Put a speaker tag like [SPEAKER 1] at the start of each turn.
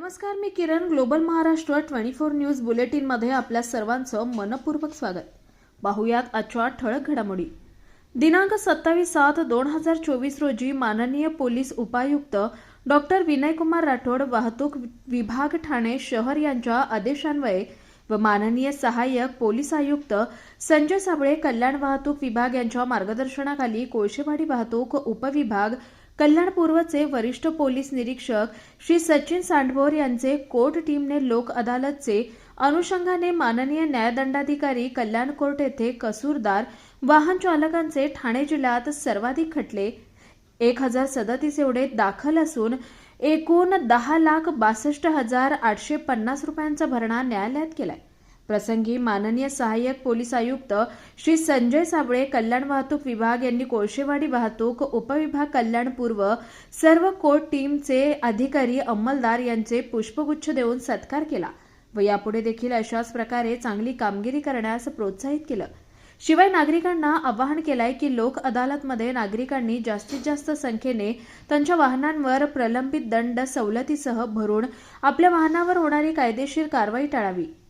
[SPEAKER 1] नमस्कार मी Kiran global Maharashtra twenty four news बुलेटिनमध्ये आपल्या सर्वांचं मनपूर्वक स्वागत. पाहुयात आजच्या ठळक घडामोडी. दिनांक सत्तावीस सात दोन हजार चोवीस रोजी माननीय पोलीस उपायुक्त डॉक्टर विनयकुमार राठोड वाहतूक विभाग ठाणे शहर यांच्या आदेशान्वये व माननीय सहाय्यक पोलीस आयुक्त संजय साबळे कल्याण वाहतूक विभाग यांच्या मार्गदर्शनाखाली कोळशेवाडी वाहतूक उपविभाग कल्याण पूर्वचे वरिष्ठ पोलीस निरीक्षक श्री सचिन सांडभोर यांचे कोर्ट टीमने लोक अदालतचे अनुषंगाने माननीय न्यायदंडाधिकारी कल्याण कोर्ट येथे कसूरदार वाहन चालकांचे ठाणे जिल्ह्यात सर्वाधिक खटले. एक हजार सदतीस एवढे दाखल असून एकूण दहा लाख बासष्ट हजार आठशे पन्नास रुपयांचा भरणा न्यायालयात केलाय. प्रसंगी माननीय सहाय्यक पोलीस आयुक्त श्री संजय साबळे कल्याण वाहतूक विभाग यांनी कोळशेवाडी वाहतूक उपविभाग कल्याण पूर्व सर्व कोर्ट टीमचे अधिकारी अंमलदार यांचे पुष्पगुच्छ देऊन सत्कार केला व यापुढे देखील अशाच प्रकारे चांगली कामगिरी करण्यास प्रोत्साहित केलं. शिवाय नागरिकांना आवाहन केलंय की लोक अदालतमध्ये नागरिकांनी जास्तीत जास्त संख्येने त्यांच्या वाहनांवर प्रलंबित दंड सवलतीसह भरून आपल्या वाहनावर होणारी कायदेशीर कारवाई टाळावी.